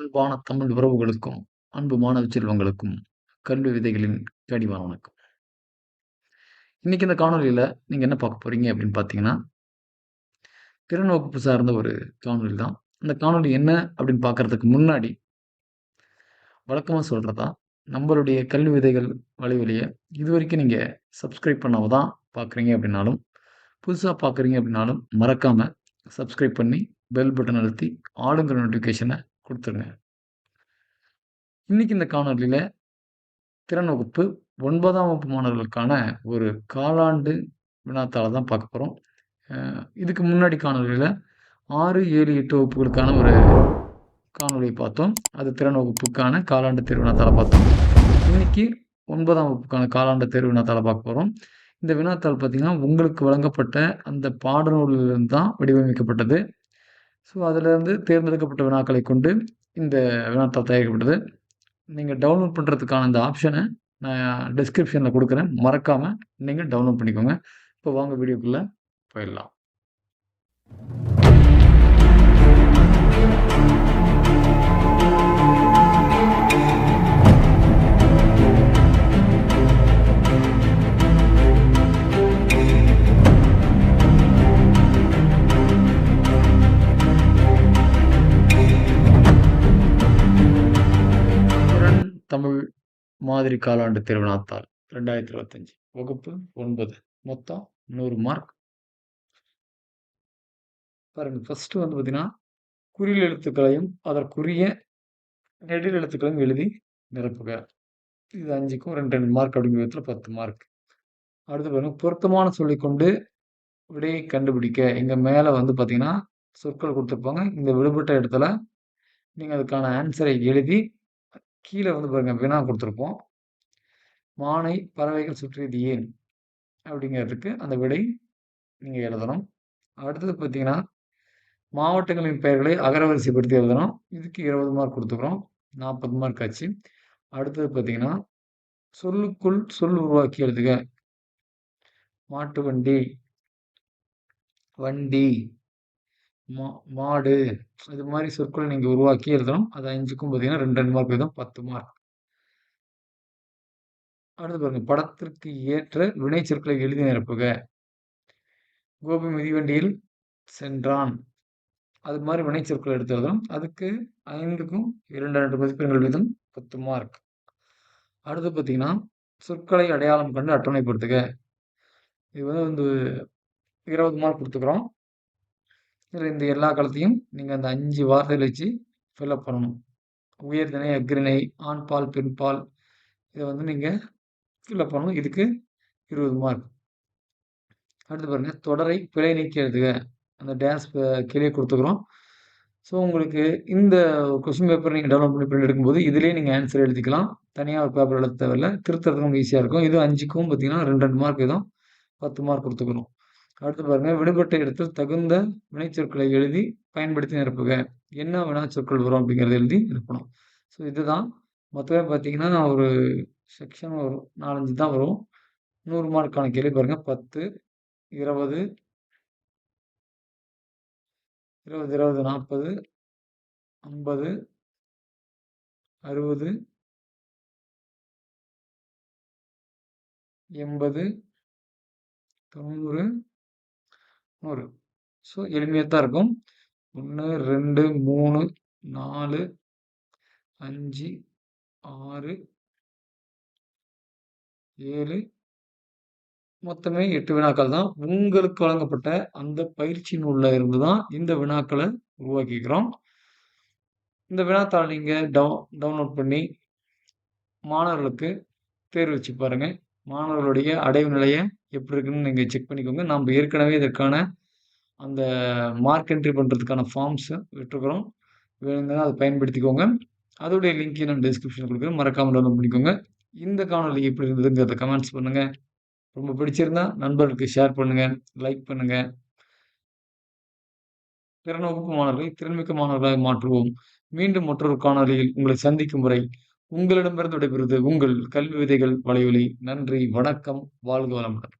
அன்பான தமிழ் உறவுகளுக்கும், அன்பு மாணவ செல்வங்களுக்கும், கல்வி விதைகளின் கனிவான வணக்கம். இன்னைக்கு இந்த காணொளியில நீங்க என்ன பார்க்க போறீங்க அப்படின்னு பார்த்தீங்கன்னா, திறன் வகுப்பு சார்ந்த ஒரு காணொலி தான். இந்த காணொளி என்ன அப்படின்னு பார்க்கறதுக்கு முன்னாடி, வழக்கமா சொல்றதா, நம்மளுடைய கல்வி விதைகள் வலைவலியை இது வரைக்கும் நீங்க சப்ஸ்கிரைப் பண்ணாம தான் பார்க்குறீங்க அப்படின்னாலும், புதுசா பார்க்குறீங்க அப்படின்னாலும் மறக்காம சப்ஸ்கிரைப் பண்ணி, பெல் பட்டன் அழுத்தி ஆளுங்கிற நோட்டிஃபிகேஷனை கொடுத்துருங்க இன்னைக்கு இந்த காணொளியில திறன் வகுப்பு ஒன்பதாம் வகுப்பு மாணவர்களுக்கான ஒரு காலாண்டு வினாத்தாளை தான் பார்க்க போகிறோம் இதுக்கு முன்னாடி காணொலியில் ஆறு ஏழு எட்டு வகுப்புகளுக்கான ஒரு காணொலியை பார்த்தோம். அது திறன் வகுப்புக்கான காலாண்டு தேர்வு வினாத்தாள பார்த்தோம். இன்னைக்கு ஒன்பதாம் வகுப்புக்கான காலாண்டு தேர்வு வினாத்தாள பார்க்க போகிறோம் இந்த வினாத்தாள் பார்த்தீங்கன்னா, உங்களுக்கு வழங்கப்பட்ட அந்த பாடநூலிலிருந்து தான் வடிவமைக்கப்பட்டது. ஸோ, அதிலிருந்து தேர்ந்தெடுக்கப்பட்ட வினாக்களை கொண்டு இந்த வினாத்தாள் தயாரிக்கப்பட்டது. நீங்கள் டவுன்லோட் பண்ணுறதுக்கான அந்த ஆப்ஷனை நான் டிஸ்கிரிப்ஷனில் கொடுக்குறேன் மறக்காமல் நீங்கள் டவுன்லோட் பண்ணிக்கோங்க. இப்போ வாங்க வீடியோக்குள்ளே போயிடலாம். தமிழ் மாதிரி காலாண்டு தேர்வு வினாத்தாள் 2025 வகுப்பு ஒன்பது மொத்தம் நூறு மார்க். பாருங்க ஃபஸ்ட்டு வந்து பார்த்தீங்கன்னா, குறில் எழுத்துக்களையும், அதற்குரிய நெடில் எழுத்துக்களையும் எழுதி நிரப்புக. இது 5க்கும் 2, 2 மார்க் அப்படிங்கிற விதத்தில் பத்து மார்க். அடுத்து பாருங்க, பொருத்தமான சொல்லி கொண்டு விடையை கண்டுபிடிக்க. எங்கள் மேலே வந்து பார்த்தீங்கன்னா, சொற்கள் கொடுத்துருப்பாங்க இந்த விடுபட்ட இடத்துல நீங்கள் அதுக்கான ஆன்சரை எழுதி, கீழே வந்து பாருங்க வினா கொடுத்துருப்போம் மானை பறவைகள் சுற்றியது ஏன்? அப்படிங்கிறதுக்கு அந்த விடை நீங்கள் எழுதணும். அடுத்தது பார்த்தீங்கன்னா, மாவட்டங்களின் பெயர்களை அகரவரிசைப்படுத்தி எழுதணும். இதுக்கு 20 மார்க் கொடுத்துக்கிறோம் நாற்பது மார்க் ஆச்சு. அடுத்தது பார்த்தீங்கன்னா, சொல்லுக்குள் சொல் உருவாக்கி எழுதுக. மாட்டு வண்டி, வண்டி, மா மாடு இது மாதிரி சொற்களை நீங்கள் உருவாக்கி எழுதணும். அது அஞ்சுக்கும் பார்த்தீங்கன்னா 2, 2 மார்க் வீதம் 10 மார்க். அடுத்து பாருங்க, படத்திற்கு ஏற்ற வினைச்சொற்களை எழுதி நிரப்புக. கோபி மிதிவண்டியில் சென்றான். அது மாதிரி வினை சொற்களை எடுத்து எழுதணும். அதுக்கு 5க்கும் 2, 2 மதிப்பெண்கள் வீதம் 10 மார்க். அடுத்து பார்த்தீங்கன்னா, சொற்களை அடையாளம் கண்டு அட்டவணைப்படுத்துக. இது வந்து வந்து 20 மார்க் கொடுத்துக்கிறோம் இதில் இந்த எல்லா காலத்தையும் நீங்கள் அந்த 5 வார்த்தைகள வச்சு ஃபில்அப் பண்ணணும். உயர்திணை, அக்ரிணை ஆண்பால், பெண்பால் இதை வந்து நீங்கள் ஃபில்அப் பண்ணணும். இதுக்கு 20 மார்க். அடுத்து பாருங்க, தொடரை பிழை நீக்கி அந்த டேஸ் கீழே கொடுத்துக்கிறோம் ஸோ, உங்களுக்கு இந்த கொஸ்டின் பேப்பர் நீங்கள் டவுன்லோட் பண்ணி பிரிண்ட் எடுக்கும்போது, இதிலே நீங்கள் ஆன்சர் எழுதிக்கலாம். தனியாக ஒரு பேப்பர் எழுத தேவையில்ல. திருத்துறதுக்கும் ஈஸியாக இருக்கும். இது அஞ்சுக்கும் பார்த்தீங்கன்னா 2, 2 மார்க் இதுவும் பத்து மார்க் கொடுத்துக்கணும் அடுத்து பாருங்க, விடுபட்ட இடத்தில் தகுந்த வினைச்சொற்களை எழுதி பயன்படுத்தி நிரப்புக. என்ன வினாச்சொற்கள் வரும் அப்படிங்கிறத எழுதி நிரப்பணும். ஸோ, இதுதான் மொத்தமே பார்த்தீங்கன்னா, ஒரு செக்ஷன் வரும் நாலஞ்சு தான் வரும். நூறு மார்க்கான கேள்வி பாருங்க. பத்து இருபது இருபது இருபது நாற்பது ஐம்பது அறுபது எண்பது தொண்ணூறு நூறு ஸோ, எளிமையாக தான் இருக்கும். 1, 2, 3, 4, 5, 6 7 மொத்தமே எட்டு வினாக்கள் தான். உங்களுக்கு வழங்கப்பட்ட அந்த பயிற்சி நூல்ல இருந்து தான் இந்த வினாக்களை உருவாக்கிக்கிறோம். இந்த வினாத்தாள் நீங்கள் டவு டவுன்லோட் பண்ணி மாணவர்களுக்கு தேர்வு வச்சு பாருங்கள் மாணவர்களுடைய அடைவு நிலையை எப்படி இருக்குன்னு நீங்கள் செக் பண்ணிக்கோங்க. நம்ப ஏற்கனவே இதற்கான அந்த மார்க் என்ட்ரி பண்ணுறதுக்கான ஃபார்ம்ஸ் விட்டுருக்குறோம் வேணுங்கன்னா அதை பயன்படுத்திக்கோங்க. அதோடைய லிங்க்கை நான் டிஸ்கிரிப்ஷனில் கொடுக்குறேன் மறக்காம டவுன்லோட் பண்ணிக்கோங்க. இந்த காணொளி எப்படி இருந்ததுங்கிறத கமெண்ட்ஸ் பண்ணுங்கள் ரொம்ப பிடிச்சிருந்தா நண்பர்களுக்கு ஷேர் பண்ணுங்கள் லைக் பண்ணுங்கள் திறன் வகுப்பு மாணவர்களை திறன்மிக்க மாணவர்களாக மாற்றுவோம். மீண்டும் மற்றொரு காணொளியில் உங்களை சந்திக்கும் முறை உங்களிடமிருந்து விடைபெறுவது உங்கள் கல்வி விதைகள் வலையொலி. நன்றி, வணக்கம். வாழ்க வளமுடன்.